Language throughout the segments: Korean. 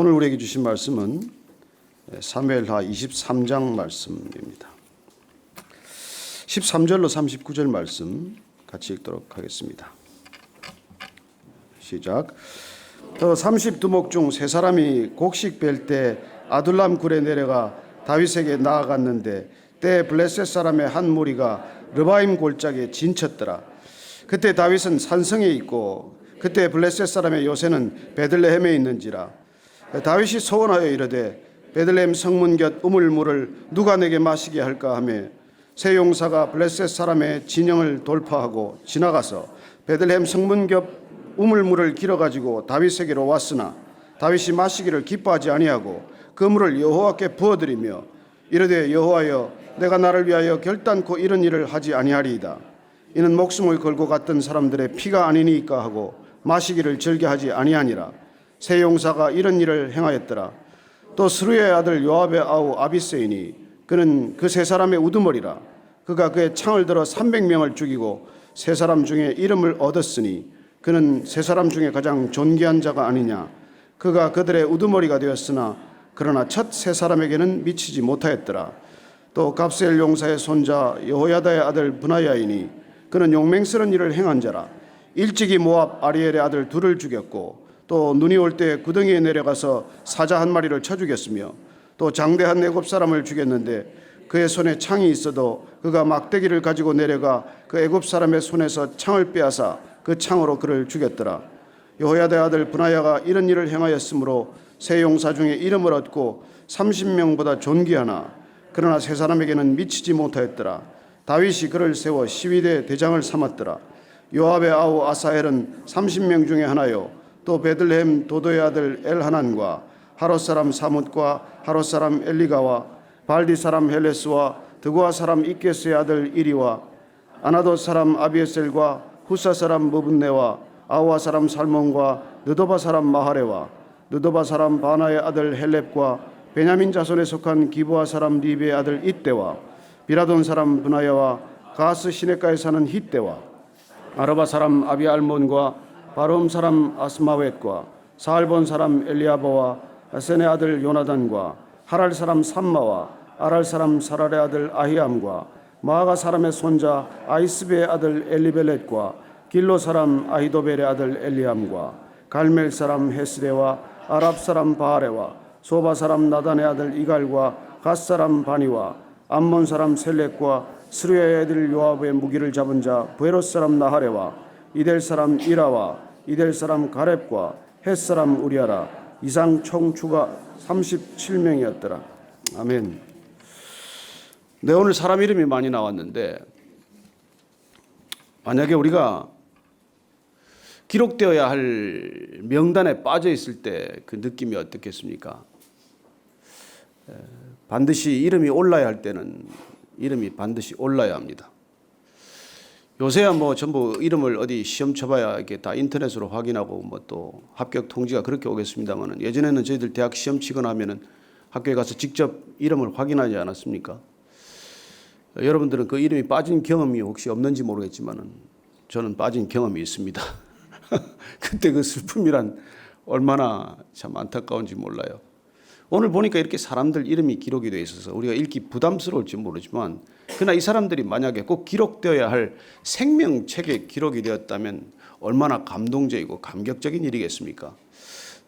오늘 우리에게 주신 말씀은 사무엘하 23장 말씀입니다. 13절로 39절 말씀 같이 읽도록 하겠습니다. 시작. 더 30두목 중 세 사람이 곡식 벨때 아둘람 굴에 내려가 다윗에게 나아갔는데 때 블레셋 사람의 한 무리가 르바임 골짜기에 진쳤더라. 그때 다윗은 산성에 있고 그때 블레셋 사람의 요새는 베들레헴에 있는지라 다윗이 소원하여 이르되 베들레헴 성문 곁 우물물을 누가 내게 마시게 할까 하며 세 용사가 블레셋 사람의 진영을 돌파하고 지나가서 베들레헴 성문 곁 우물물을 길어 가지고 다윗에게로 왔으나 다윗이 마시기를 기뻐하지 아니하고 그 물을 여호와께 부어드리며 이르되 여호와여 내가 나를 위하여 결단코 이런 일을 하지 아니하리이다. 이는 목숨을 걸고 갔던 사람들의 피가 아니니까 하고 마시기를 즐겨하지 아니하니라 세 용사가 이런 일을 행하였더라. 또 스루의 아들 요압의 아우 아비세이니 그는 그 세 사람의 우두머리라. 그가 그의 창을 들어 300명을 죽이고 세 사람 중에 이름을 얻었으니 그는 세 사람 중에 가장 존귀한 자가 아니냐. 그가 그들의 우두머리가 되었으나 그러나 첫 세 사람에게는 미치지 못하였더라. 또 갑셀 용사의 손자 여호야다의 아들 분하야이니 그는 용맹스러운 일을 행한 자라. 일찍이 모압 아리엘의 아들 둘을 죽였고 또 눈이 올 때 구덩이에 내려가서 사자 한 마리를 쳐 죽였으며 또 장대한 애굽 사람을 죽였는데 그의 손에 창이 있어도 그가 막대기를 가지고 내려가 그 애굽 사람의 손에서 창을 빼앗아 그 창으로 그를 죽였더라. 여호야의 아들 분하야가 이런 일을 행하였으므로 세 용사 중에 이름을 얻고 30명보다 존귀하나 그러나 세 사람에게는 미치지 못하였더라. 다윗이 그를 세워 시위대 대장을 삼았더라. 요압의 아우 아사헬은 30명 중에 하나요 또 베들레헴 도도의 아들 엘하난과 하롯 사람 사뭇과 하롯 사람 엘리가와 발디 사람 헬레스와 드고아 사람 이케스의 아들 이리와 아나도 사람 아비에셀과 후사 사람 무분네와 아와 사람 살몬과 느도바 사람 마하레와 느도바 사람 바나의 아들 헬렙과 베냐민 자손에 속한 기부아 사람 리비의 아들 이때와 비라돈 사람 분하야와 가스 시내가에 사는 히때와 아라바 사람 아비알몬과 바롬 사람 아스마웻과 사알본 사람 엘리아바와 아센의 아들 요나단과 하랄 사람 삼마와 아랄 사람 사랄의 아들 아히암과 마아가 사람의 손자 아이스베의 아들 엘리벨렛과 길로 사람 아히도벨의 아들 엘리암과 갈멜 사람 헤스레와 아랍 사람 바하레와 소바 사람 나단의 아들 이갈과 갓 사람 바니와 암몬 사람 셀렉과 스루야의 아들 요압의 무기를 잡은 자 부에롯 사람 나하레와 이델 사람 이라와 이델 사람 가렙과 헷 사람 우리아라 이상 총 추가 37명이었더라. 아멘. 네 오늘 사람 이름이 많이 나왔는데 만약에 우리가 기록되어야 할 명단에 빠져 있을 때 그 느낌이 어떻겠습니까? 에, 반드시 이름이 올라야 할 때는 이름이 반드시 올라야 합니다. 요새야 뭐 전부 이름을 어디 시험 쳐봐야 이렇게 다 인터넷으로 확인하고 뭐 또 합격 통지가 그렇게 오겠습니다만은 예전에는 저희들 대학 시험 치거나 하면은 학교에 가서 직접 이름을 확인하지 않았습니까? 여러분들은 그 이름이 빠진 경험이 혹시 없는지 모르겠지만은 저는 빠진 경험이 있습니다. 그때 그 슬픔이란 얼마나 참 안타까운지 몰라요. 오늘 보니까 이렇게 사람들 이름이 기록이 되어 있어서 우리가 읽기 부담스러울지 모르지만 그러나 이 사람들이 만약에 꼭 기록되어야 할 생명책에 기록이 되었다면 얼마나 감동적이고 감격적인 일이겠습니까?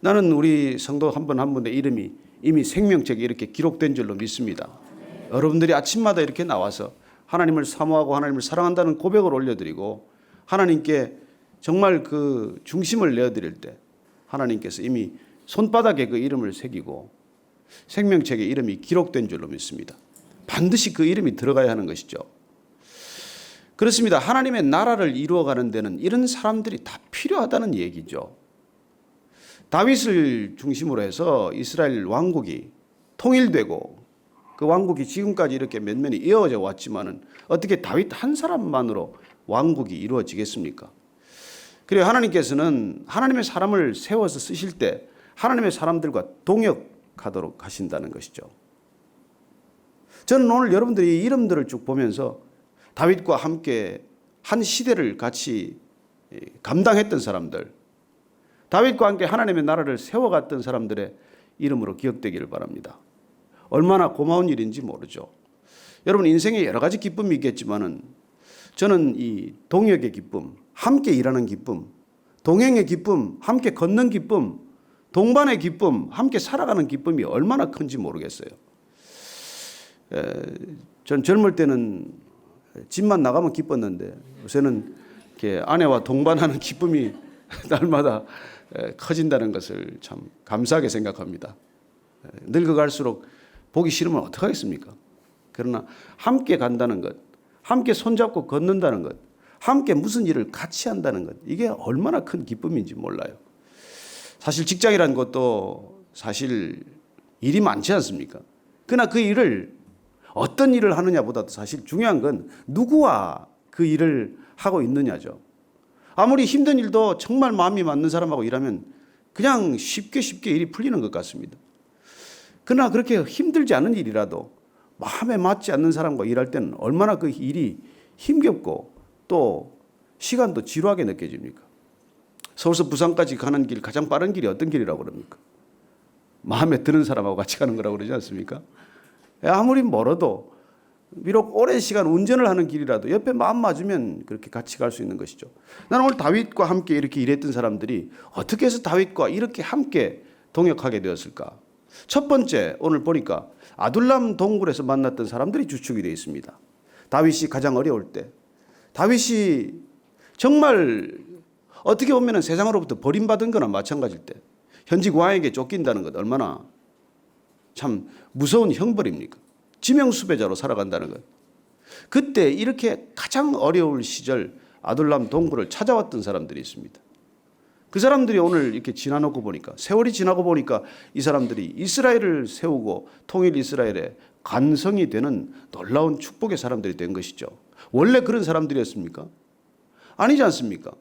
나는 우리 성도 한 분 한 분의 이름이 이미 생명책에 이렇게 기록된 줄로 믿습니다. 여러분들이 아침마다 이렇게 나와서 하나님을 사모하고 하나님을 사랑한다는 고백을 올려드리고 하나님께 정말 그 중심을 내어드릴 때 하나님께서 이미 손바닥에 그 이름을 새기고 생명책에 이름이 기록된 줄로 믿습니다. 반드시 그 이름이 들어가야 하는 것이죠. 그렇습니다. 하나님의 나라를 이루어가는 데는 이런 사람들이 다 필요하다는 얘기죠. 다윗을 중심으로 해서 이스라엘 왕국이 통일되고 그 왕국이 지금까지 이렇게 면면이 이어져 왔지만은 어떻게 다윗 한 사람만으로 왕국이 이루어지겠습니까? 그리고 하나님께서는 하나님의 사람을 세워서 쓰실 때 하나님의 사람들과 동역 하도록 하신다는 것이죠. 저는 오늘 여러분들이 이름들을 쭉 보면서 다윗과 함께 한 시대를 같이 감당했던 사람들, 다윗과 함께 하나님의 나라를 세워갔던 사람들의 이름으로 기억되기를 바랍니다. 얼마나 고마운 일인지 모르죠. 여러분 인생에 여러 가지 기쁨이 있겠지만은 저는 이 동역의 기쁨, 함께 일하는 기쁨, 동행의 기쁨, 함께 걷는 기쁨, 동반의 기쁨, 함께 살아가는 기쁨이 얼마나 큰지 모르겠어요. 에, 전 젊을 때는 집만 나가면 기뻤는데 요새는 이렇게 아내와 동반하는 기쁨이 날마다 에, 커진다는 것을 참 감사하게 생각합니다. 에, 늙어갈수록 보기 싫으면 어떡하겠습니까? 그러나 함께 간다는 것, 함께 손잡고 걷는다는 것, 함께 무슨 일을 같이 한다는 것, 이게 얼마나 큰 기쁨인지 몰라요. 사실 직장이라는 것도 사실 일이 많지 않습니까? 그러나 그 일을 어떤 일을 하느냐보다도 사실 중요한 건 누구와 그 일을 하고 있느냐죠. 아무리 힘든 일도 정말 마음이 맞는 사람하고 일하면 그냥 쉽게 쉽게 일이 풀리는 것 같습니다. 그러나 그렇게 힘들지 않은 일이라도 마음에 맞지 않는 사람과 일할 때는 얼마나 그 일이 힘겹고 또 시간도 지루하게 느껴집니까? 서울서 부산까지 가는 길 가장 빠른 길이 어떤 길이라고 그럽니까? 마음에 드는 사람하고 같이 가는 거라고 그러지 않습니까? 아무리 멀어도 비록 오랜 시간 운전을 하는 길이라도 옆에 마음 맞으면 그렇게 같이 갈 수 있는 것이죠. 나는 오늘 다윗과 함께 이렇게 일했던 사람들이 어떻게 해서 다윗과 이렇게 함께 동역하게 되었을까? 첫 번째 오늘 보니까 아둘람 동굴에서 만났던 사람들이 주축이 되어 있습니다. 다윗이 가장 어려울 때 다윗이 정말 어떻게 보면 세상으로부터 버림받은 거나 마찬가지일 때 현직 왕에게 쫓긴다는 것 얼마나 참 무서운 형벌입니까? 지명수배자로 살아간다는 것. 그때 이렇게 가장 어려울 시절 아둘람 동굴을 찾아왔던 사람들이 있습니다. 그 사람들이 오늘 이렇게 지나놓고 보니까 세월이 지나고 보니까 이 사람들이 이스라엘을 세우고 통일 이스라엘의 간성이 되는 놀라운 축복의 사람들이 된 것이죠. 원래 그런 사람들이었습니까? 아니지 않습니까?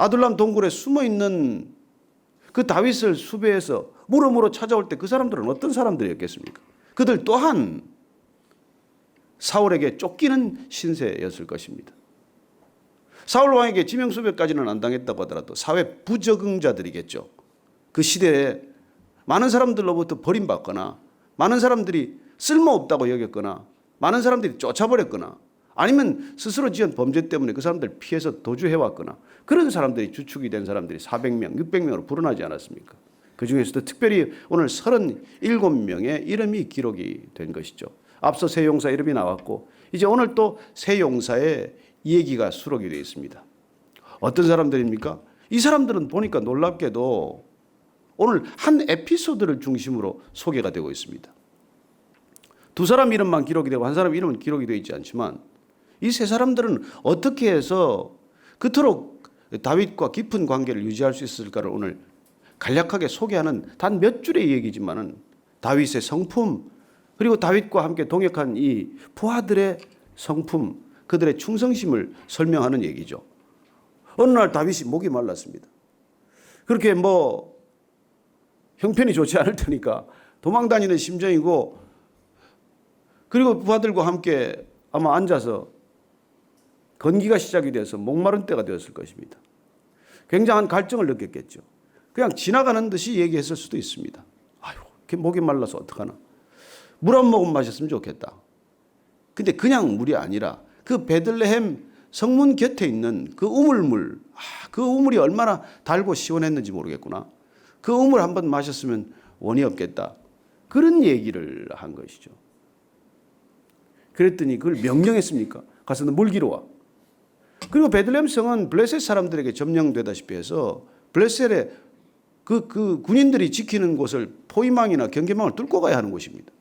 아둘람 동굴에 숨어 있는 그 다윗을 수배해서 물어물어 찾아올 때 그 사람들은 어떤 사람들이었겠습니까? 그들 또한 사울에게 쫓기는 신세였을 것입니다. 사울 왕에게 지명 수배까지는 안 당했다고 하더라도 사회 부적응자들이겠죠. 그 시대에 많은 사람들로부터 버림받거나 많은 사람들이 쓸모없다고 여겼거나 많은 사람들이 쫓아버렸거나 아니면 스스로 지은 범죄 때문에 그 사람들 피해서 도주해왔거나 그런 사람들이 주축이 된 사람들이 400명, 600명으로 불어나지 않았습니까? 그 중에서도 특별히 오늘 37명의 이름이 기록이 된 것이죠. 앞서 세 용사 이름이 나왔고 이제 오늘 또 세 용사의 얘기가 수록이 되어 있습니다. 어떤 사람들입니까? 이 사람들은 보니까 놀랍게도 오늘 한 에피소드를 중심으로 소개가 되고 있습니다. 두 사람 이름만 기록이 되고 한 사람 이름은 기록이 되어 있지 않지만 이 세 사람들은 어떻게 해서 그토록 다윗과 깊은 관계를 유지할 수 있을까를 오늘 간략하게 소개하는 단 몇 줄의 얘기지만은 다윗의 성품 그리고 다윗과 함께 동역한 이 부하들의 성품 그들의 충성심을 설명하는 얘기죠. 어느 날 다윗이 목이 말랐습니다. 그렇게 뭐 형편이 좋지 않을 테니까 도망 다니는 심정이고 그리고 부하들과 함께 아마 앉아서 건기가 시작이 돼서 목마른 때가 되었을 것입니다. 굉장한 갈증을 느꼈겠죠. 그냥 지나가는 듯이 얘기했을 수도 있습니다. 아유, 목이 말라서 어떡하나. 물 한 모금 마셨으면 좋겠다. 근데 그냥 물이 아니라 그 베들레헴 성문 곁에 있는 그 우물물, 아, 그 우물이 얼마나 달고 시원했는지 모르겠구나. 그 우물 한 번 마셨으면 원이 없겠다. 그런 얘기를 한 것이죠. 그랬더니 그걸 명령했습니까? 가서 물 기로 와. 그리고 베들레헴 성은 블레셋 사람들에게 점령되다시피 해서 블레셋의 그, 그 군인들이 지키는 곳을 포위망이나 경계망을 뚫고 가야 하는 곳입니다.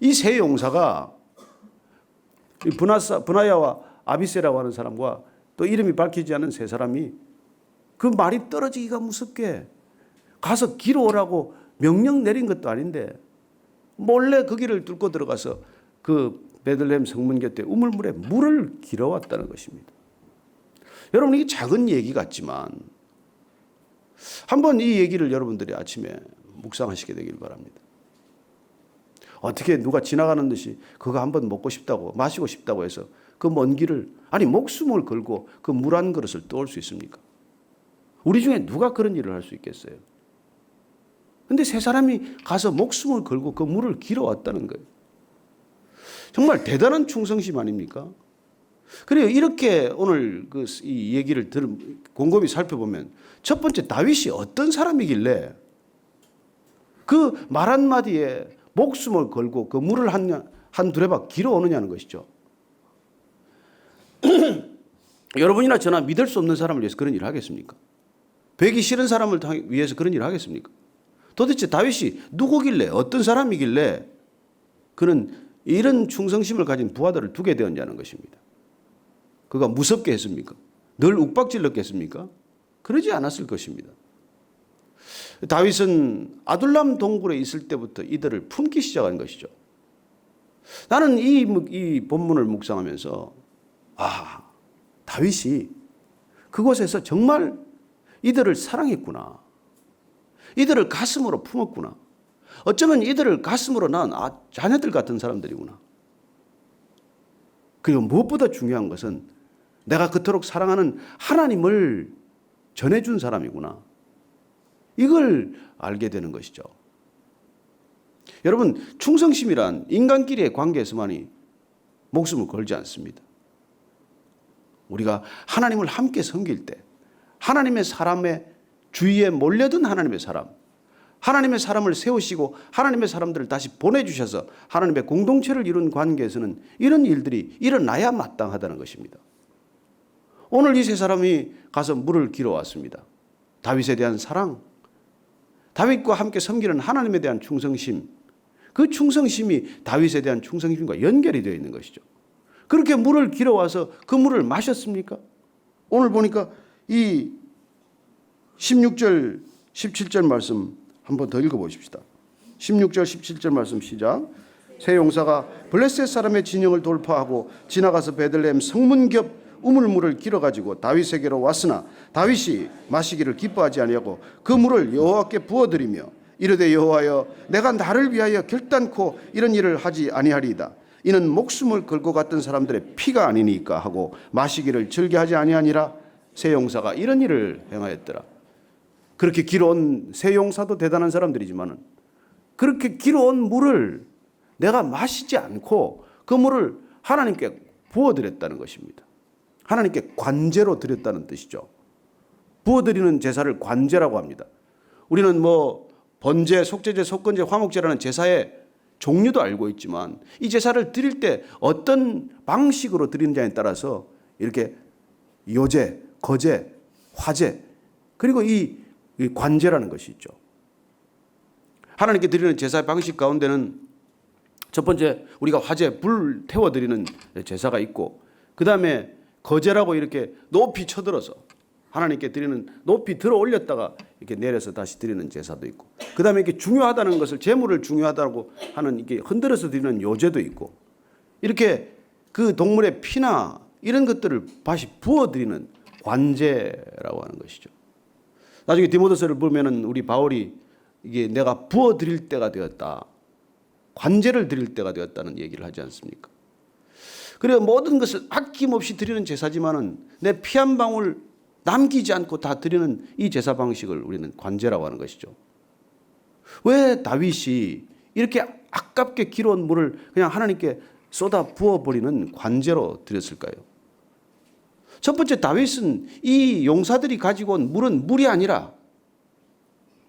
이 세 용사가 분하사, 분하야와 아비세라고 하는 사람과 또 이름이 밝히지 않은 세 사람이 그 말이 떨어지기가 무섭게 가서 길 오라고 명령 내린 것도 아닌데 몰래 그 길을 뚫고 들어가서 그 베들레헴 성문 곁에 우물물에 물을 길어왔다는 것입니다. 여러분 이게 작은 얘기 같지만 한번 이 얘기를 여러분들이 아침에 묵상하시게 되길 바랍니다. 어떻게 누가 지나가는 듯이 그거 한번 먹고 싶다고 마시고 싶다고 해서 그 먼 길을 아니 목숨을 걸고 그 물 한 그릇을 떠올 수 있습니까? 우리 중에 누가 그런 일을 할 수 있겠어요? 근데 세 사람이 가서 목숨을 걸고 그 물을 길어왔다는 거예요. 정말 대단한 충성심 아닙니까? 그래요. 이렇게 오늘 그 이 얘기를 들 곰곰이 살펴보면 첫 번째 다윗이 어떤 사람이길래 그 말 한마디에 목숨을 걸고 그 물을 한, 한 두레박 길어오느냐는 것이죠. 여러분이나 저나 믿을 수 없는 사람을 위해서 그런 일을 하겠습니까? 되기 싫은 사람을 당- 위해서 그런 일을 하겠습니까? 도대체 다윗이 누구길래 어떤 사람이길래 그는 이런 충성심을 가진 부하들을 두게 되었냐는 것입니다. 그가 무섭게 했습니까? 늘 욱박질렀겠습니까? 그러지 않았을 것입니다. 다윗은 아둘람 동굴에 있을 때부터 이들을 품기 시작한 것이죠. 나는 이, 묵- 이 본문을 묵상하면서 아, 다윗이 그곳에서 정말 이들을 사랑했구나. 이들을 가슴으로 품었구나. 어쩌면 이들을 가슴으로 낳은 아, 자녀들 같은 사람들이구나. 그리고 무엇보다 중요한 것은 내가 그토록 사랑하는 하나님을 전해준 사람이구나. 이걸 알게 되는 것이죠. 여러분, 충성심이란 인간끼리의 관계에서만이 목숨을 걸지 않습니다. 우리가 하나님을 함께 섬길 때, 하나님의 사람의 주위에 몰려든 하나님의 사람, 하나님의 사람을 세우시고 하나님의 사람들을 다시 보내주셔서 하나님의 공동체를 이룬 관계에서는 이런 일들이 일어나야 마땅하다는 것입니다. 오늘 이 세 사람이 가서 물을 길어 왔습니다. 다윗에 대한 사랑, 다윗과 함께 섬기는 하나님에 대한 충성심, 그 충성심이 다윗에 대한 충성심과 연결이 되어 있는 것이죠. 그렇게 물을 길어 와서 그 물을 마셨습니까? 오늘 보니까 이 16절, 17절 말씀 한번 더 읽어 보십시다. 16절, 17절 말씀 시작. 새 용사가 블레셋 사람의 진영을 돌파하고 지나가서 베들레헴 성문 겹 우물물을 길어 가지고 다윗에게로 왔으나 다윗이 마시기를 기뻐하지 아니하고 그 물을 여호와께 부어 드리며 이르되 여호와여 내가 나를 위하여 결단코 이런 일을 하지 아니하리이다. 이는 목숨을 걸고 갔던 사람들의 피가 아니니까 하고 마시기를 즐겨하지 아니하니라 새 용사가 이런 일을 행하였더라. 그렇게 길어온 새 용사도 대단한 사람들이지만은 그렇게 길어온 물을 내가 마시지 않고 그 물을 하나님께 부어드렸다는 것입니다. 하나님께 관제로 드렸다는 뜻이죠. 부어드리는 제사를 관제라고 합니다. 우리는 뭐 번제, 속제제, 속건제, 화목제라는 제사의 종류도 알고 있지만 이 제사를 드릴 때 어떤 방식으로 드리느냐에 따라서 이렇게 요제, 거제, 화제 그리고 이, 이 관제라는 것이 있죠. 하나님께 드리는 제사의 방식 가운데는 첫 번째 우리가 화제 불 태워 드리는 제사가 있고 그 다음에 거제라고 이렇게 높이 쳐들어서 하나님께 드리는 높이 들어 올렸다가 이렇게 내려서 다시 드리는 제사도 있고 그다음에 이렇게 중요하다는 것을 재물을 중요하다고 하는 이게 흔들어서 드리는 요제도 있고 이렇게 그 동물의 피나 이런 것들을 다시 부어 드리는 관제라고 하는 것이죠. 나중에 디모데서를 보면은 우리 바울이 이게 내가 부어 드릴 때가 되었다. 관제를 드릴 때가 되었다는 얘기를 하지 않습니까? 그래 모든 것을 아낌없이 드리는 제사지만은 내 피 한 방울 남기지 않고 다 드리는 이 제사 방식을 우리는 관제라고 하는 것이죠. 왜 다윗이 이렇게 아깝게 길어온 물을 그냥 하나님께 쏟아 부어 버리는 관제로 드렸을까요? 첫 번째 다윗은 이 용사들이 가지고 온 물은 물이 아니라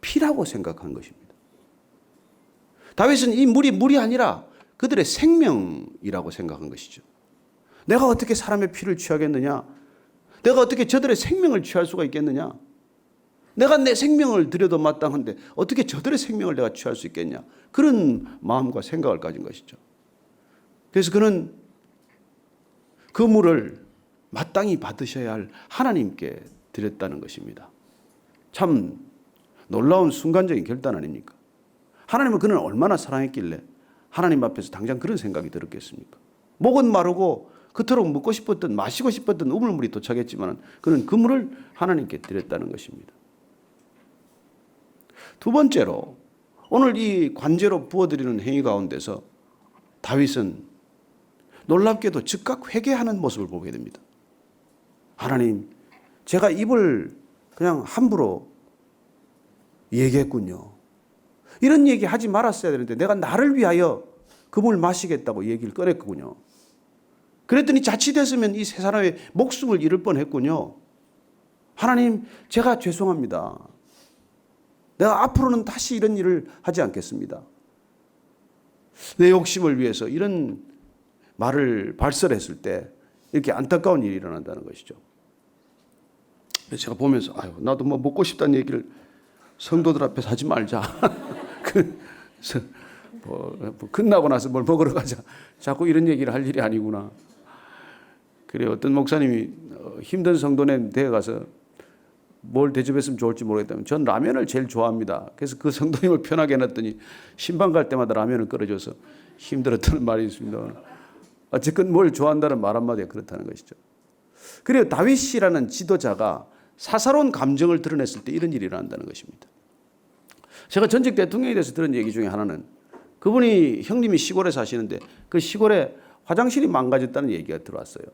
피라고 생각한 것입니다. 다윗은 이 물이 물이 아니라 그들의 생명이라고 생각한 것이죠. 내가 어떻게 사람의 피를 취하겠느냐? 내가 어떻게 저들의 생명을 취할 수가 있겠느냐? 내가 내 생명을 드려도 마땅한데 어떻게 저들의 생명을 내가 취할 수 있겠냐? 그런 마음과 생각을 가진 것이죠. 그래서 그는 그 물을 마땅히 받으셔야 할 하나님께 드렸다는 것입니다. 참 놀라운 순간적인 결단 아닙니까? 하나님은 그는 얼마나 사랑했길래 하나님 앞에서 당장 그런 생각이 들었겠습니까? 목은 마르고 그토록 먹고 싶었던 마시고 싶었던 우물물이 도착했지만 그는 그 물을 하나님께 드렸다는 것입니다. 두 번째로 오늘 이 관제로 부어드리는 행위 가운데서 다윗은 놀랍게도 즉각 회개하는 모습을 보게 됩니다. 하나님, 제가 입을 그냥 함부로 얘기했군요. 이런 얘기 하지 말았어야 되는데 내가 나를 위하여 그물 마시겠다고 얘기를 꺼냈거든요. 그랬더니 자칫했으면 이 세 사람의 목숨을 잃을 뻔했군요. 하나님, 제가 죄송합니다. 내가 앞으로는 다시 이런 일을 하지 않겠습니다. 내 욕심을 위해서 이런 말을 발설했을 때 이렇게 안타까운 일이 일어난다는 것이죠. 제가 보면서 아유 나도 뭐 먹고 싶다는 얘기를 성도들 앞에서 하지 말자. 그래서 뭐, 뭐 끝나고 나서 뭘 먹으러 가자. 자꾸 이런 얘기를 할 일이 아니구나. 그래 어떤 목사님이 어, 힘든 성도네 대에 가서 뭘 대접했으면 좋을지 모르겠다면 전 라면을 제일 좋아합니다. 그래서 그 성도님을 편하게 해놨더니 신방 갈 때마다 라면을 끓여줘서 힘들었다는 말이 있습니다. 어쨌건 뭘 좋아한다는 말 한마디가 그렇다는 것이죠. 그리고 다윗이라는 지도자가 사사로운 감정을 드러냈을 때 이런 일이 일어난다는 것입니다. 제가 전직 대통령에 대해서 들은 얘기 중에 하나는 그분이 형님이 시골에 사시는데 그 시골에 화장실이 망가졌다는 얘기가 들어왔어요.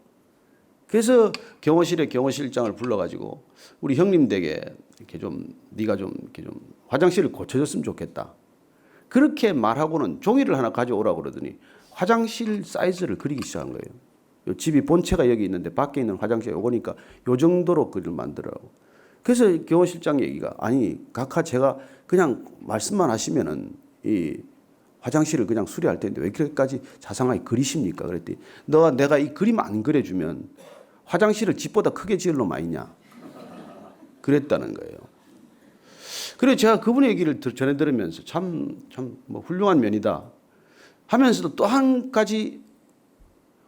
그래서 경호실에 경호실장을 불러가지고 우리 형님 댁에 이렇게 좀 네가 좀 이렇게 좀 화장실을 고쳐줬으면 좋겠다. 그렇게 말하고는 종이를 하나 가져오라 그러더니 화장실 사이즈를 그리기 시작한 거예요. 요 집이 본체가 여기 있는데 밖에 있는 화장실에 오니까 요 정도로 글을 만들라고. 그래서 경호실장 얘기가 아니 각하 제가 그냥 말씀만 하시면은 이 화장실을 그냥 수리할 텐데 왜 이렇게까지 자상하게 그리십니까? 그랬더니 너가 내가 이 그림 안 그려주면 화장실을 집보다 크게 지을 놈 아니냐? 그랬다는 거예요. 그래서 제가 그분의 얘기를 들- 전해 들으면서 참, 참, 뭐 훌륭한 면이다. 하면서도 또 한 가지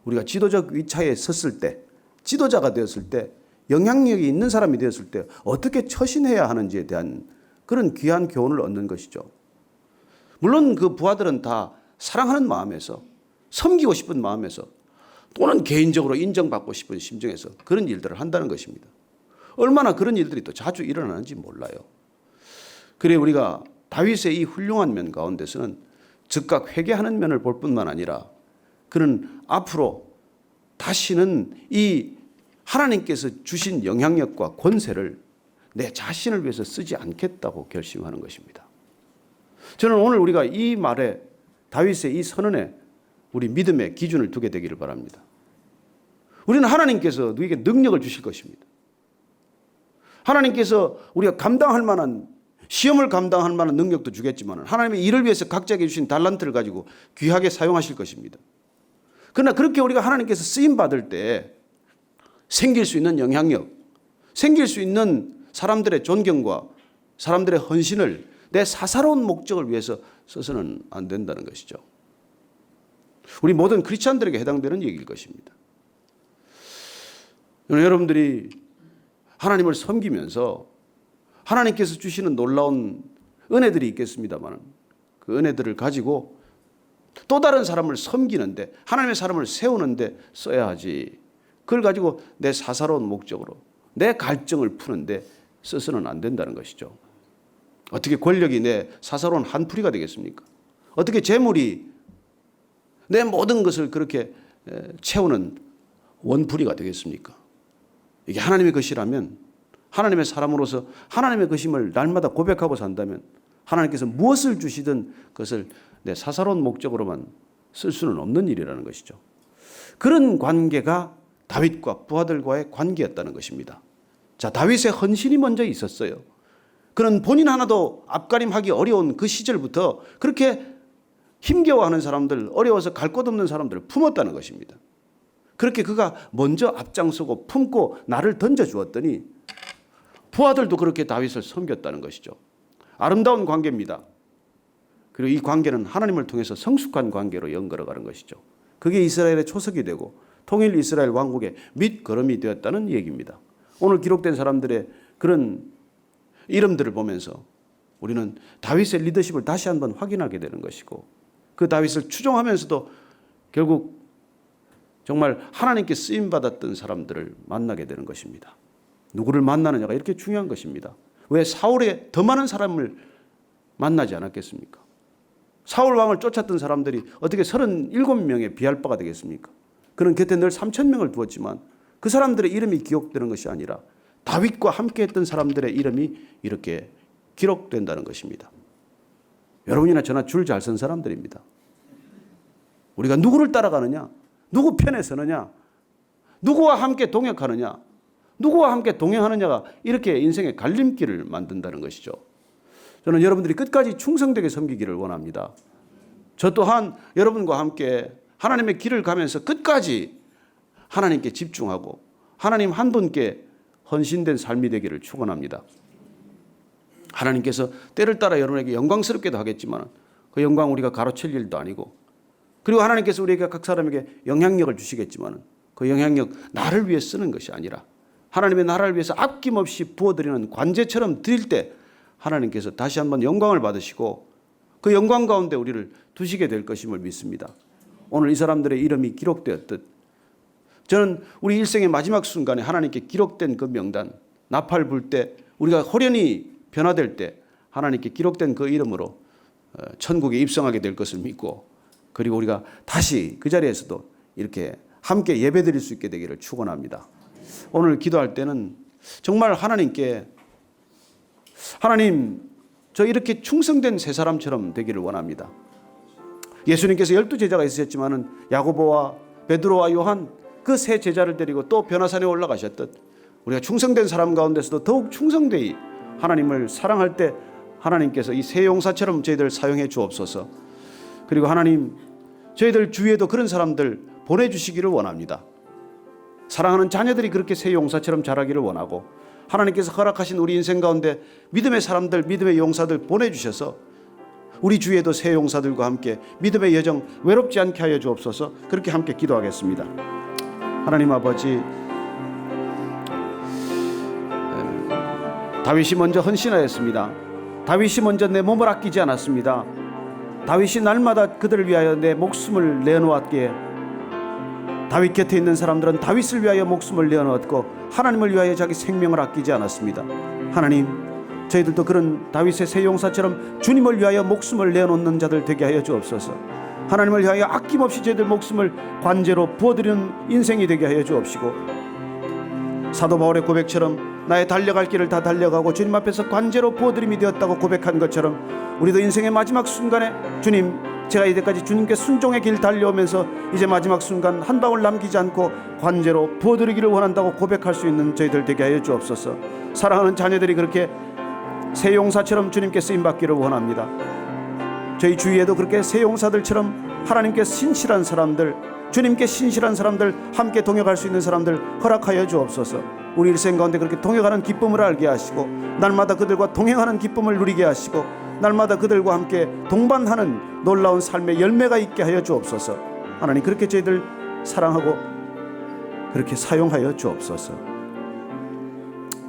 우리가 지도적 위치에 섰을 때, 지도자가 되었을 때, 영향력이 있는 사람이 되었을 때 어떻게 처신해야 하는지에 대한 그런 귀한 교훈을 얻는 것이죠. 물론 그 부하들은 다 사랑하는 마음에서 섬기고 싶은 마음에서 또는 개인적으로 인정받고 싶은 심정에서 그런 일들을 한다는 것입니다. 얼마나 그런 일들이 또 자주 일어나는지 몰라요. 그래 우리가 다윗의 이 훌륭한 면 가운데서는 즉각 회개하는 면을 볼 뿐만 아니라 그는 앞으로 다시는 이 하나님께서 주신 영향력과 권세를 내 자신을 위해서 쓰지 않겠다고 결심하는 것입니다. 저는 오늘 우리가 이 말에 다윗의 이 선언에 우리 믿음의 기준을 두게 되기를 바랍니다. 우리는 하나님께서 누구에게 능력을 주실 것입니다. 하나님께서 우리가 감당할 만한 시험을 감당할 만한 능력도 주겠지만 하나님의 일을 위해서 각자에게 주신 달란트를 가지고 귀하게 사용하실 것입니다. 그러나 그렇게 우리가 하나님께서 쓰임 받을 때 생길 수 있는 영향력, 생길 수 있는 사람들의 존경과 사람들의 헌신을 내 사사로운 목적을 위해서 써서는 안 된다는 것이죠. 우리 모든 크리스찬들에게 해당되는 얘기일 것입니다. 여러분들이 하나님을 섬기면서 하나님께서 주시는 놀라운 은혜들이 있겠습니다만 그 은혜들을 가지고 또 다른 사람을 섬기는데 하나님의 사람을 세우는데 써야 하지. 그걸 가지고 내 사사로운 목적으로 내 갈증을 푸는데 써서는 안 된다는 것이죠. 어떻게 권력이 내 사사로운 한풀이가 되겠습니까? 어떻게 재물이 내 모든 것을 그렇게 채우는 원풀이가 되겠습니까? 이게 하나님의 것이라면 하나님의 사람으로서 하나님의 것임을 날마다 고백하고 산다면 하나님께서 무엇을 주시든 그것을 내 사사로운 목적으로만 쓸 수는 없는 일이라는 것이죠. 그런 관계가 다윗과 부하들과의 관계였다는 것입니다. 자, 다윗의 헌신이 먼저 있었어요. 그는 본인 하나도 앞가림하기 어려운 그 시절부터 그렇게 힘겨워하는 사람들, 어려워서 갈 곳 없는 사람들을 품었다는 것입니다. 그렇게 그가 먼저 앞장서고 품고 나를 던져 주었더니 부하들도 그렇게 다윗을 섬겼다는 것이죠. 아름다운 관계입니다. 그리고 이 관계는 하나님을 통해서 성숙한 관계로 연결어가는 것이죠. 그게 이스라엘의 초석이 되고 통일 이스라엘 왕국의 밑거름이 되었다는 얘기입니다. 오늘 기록된 사람들의 그런 이름들을 보면서 우리는 다윗의 리더십을 다시 한번 확인하게 되는 것이고 그 다윗을 추종하면서도 결국 정말 하나님께 쓰임 받았던 사람들을 만나게 되는 것입니다. 누구를 만나느냐가 이렇게 중요한 것입니다. 왜 사울에 더 많은 사람을 만나지 않았겠습니까? 사울 왕을 쫓았던 사람들이 어떻게 37명의 비할 바가 되겠습니까? 그는 곁에 늘 3천 명을 두었지만 그 사람들의 이름이 기록되는 것이 아니라 다윗과 함께 했던 사람들의 이름이 이렇게 기록된다는 것입니다. 여러분이나 저나 줄 잘 선 사람들입니다. 우리가 누구를 따라가느냐? 누구 편에 서느냐? 누구와 함께 동역하느냐? 누구와 함께 동행하느냐가 이렇게 인생의 갈림길을 만든다는 것이죠. 저는 여러분들이 끝까지 충성되게 섬기기를 원합니다. 저 또한 여러분과 함께 하나님의 길을 가면서 끝까지 하나님께 집중하고 하나님 한 분께 헌신된 삶이 되기를 축원합니다. 하나님께서 때를 따라 여러분에게 영광스럽게도 하겠지만 그 영광 우리가 가로챌 일도 아니고 그리고 하나님께서 우리에게 각 사람에게 영향력을 주시겠지만 그 영향력 나를 위해 쓰는 것이 아니라 하나님의 나라를 위해서 아낌없이 부어드리는 관제처럼 드릴 때 하나님께서 다시 한번 영광을 받으시고 그 영광 가운데 우리를 두시게 될 것임을 믿습니다. 오늘 이 사람들의 이름이 기록되었듯 저는 우리 일생의 마지막 순간에 하나님께 기록된 그 명단 나팔 불 때 우리가 호련히 변화될 때 하나님께 기록된 그 이름으로 어, 천국에 입성하게 될 것을 믿고 그리고 우리가 다시 그 자리에서도 이렇게 함께 예배드릴 수 있게 되기를 축원합니다. 오늘 기도할 때는 정말 하나님께 하나님 저 이렇게 충성된 세 사람처럼 되기를 원합니다. 예수님께서 열두 제자가 있으셨지만은 야고보와 베드로와 요한 그 세 제자를 데리고 또 변화산에 올라가셨듯 우리가 충성된 사람 가운데서도 더욱 충성되이 하나님을 사랑할 때 하나님께서 이세 용사처럼 저희들 사용해 주옵소서. 그리고 하나님 저희들 주위에도 그런 사람들 보내주시기를 원합니다. 사랑하는 자녀들이 그렇게 새 용사처럼 자라기를 원하고 하나님께서 허락하신 우리 인생 가운데 믿음의 사람들, 믿음의 용사들 보내주셔서 우리 주위에도 새 용사들과 함께 믿음의 여정 외롭지 않게 하여 주옵소서 그렇게 함께 기도하겠습니다. 하나님 아버지 다윗이 먼저 헌신하였습니다. 다윗이 먼저 내 몸을 아끼지 않았습니다. 다윗이 날마다 그들을 위하여 내 목숨을 내놓았기에 다윗 곁에 있는 사람들은 다윗을 위하여 목숨을 내어놓았고 하나님을 위하여 자기 생명을 아끼지 않았습니다. 하나님, 저희들도 그런 다윗의 새 용사처럼 주님을 위하여 목숨을 내어놓는 자들 되게 하여 주옵소서. 하나님을 위하여 아낌없이 저희들 목숨을 관제로 부어드리는 인생이 되게 하여 주옵시고 사도 바울의 고백처럼 나의 달려갈 길을 다 달려가고 주님 앞에서 관제로 부어드림이 되었다고 고백한 것처럼 우리도 인생의 마지막 순간에 주님 제가 이때까지 주님께 순종의 길 달려오면서 이제 마지막 순간 한 방울 남기지 않고 관제로 부어드리기를 원한다고 고백할 수 있는 저희들 되게 하여 주옵소서. 사랑하는 자녀들이 그렇게 새 용사처럼 주님께 쓰임 받기를 원합니다. 저희 주위에도 그렇게 새 용사들처럼 하나님께 신실한 사람들, 주님께 신실한 사람들, 함께 동역할 수 있는 사람들 허락하여 주옵소서. 우리 일생 가운데 그렇게 동역하는 기쁨을 알게 하시고 날마다 그들과 동행하는 기쁨을 누리게 하시고 날마다 그들과 함께 동반하는 놀라운 삶의 열매가 있게 하여 주옵소서. 하나님 그렇게 저희들 사랑하고 그렇게 사용하여 주옵소서.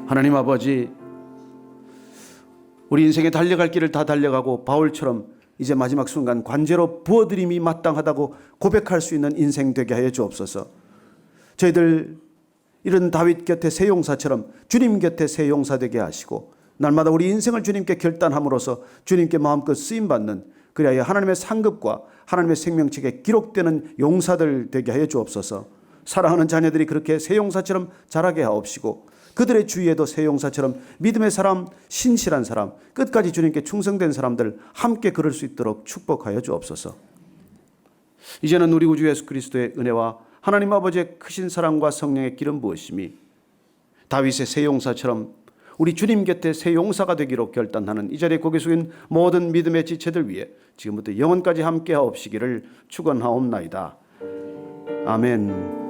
하나님 아버지 우리 인생에 달려갈 길을 다 달려가고 바울처럼 이제 마지막 순간 관제로 부어드림이 마땅하다고 고백할 수 있는 인생 되게 하여 주옵소서. 저희들 이런 다윗 곁에 새 용사처럼 주님 곁에 새 용사 되게 하시고 날마다 우리 인생을 주님께 결단함으로써 주님께 마음껏 쓰임 받는 그리하여 하나님의 상급과 하나님의 생명책에 기록되는 용사들 되게 하여 주옵소서. 사랑하는 자녀들이 그렇게 새 용사처럼 자라게 하옵시고 그들의 주위에도 새 용사처럼 믿음의 사람, 신실한 사람, 끝까지 주님께 충성된 사람들 함께 그럴 수 있도록 축복하여 주옵소서. 이제는 우리 우주 예수 그리스도의 은혜와 하나님 아버지의 크신 사랑과 성령의 기름 부으심이 다윗의 새 용사처럼 우리 주님 곁에 새 용사가 되기로 결단하는 이 자리에 고개 숙인 모든 믿음의 지체들 위해 지금부터 영원까지 함께 하옵시기를 축원하옵나이다. 아멘.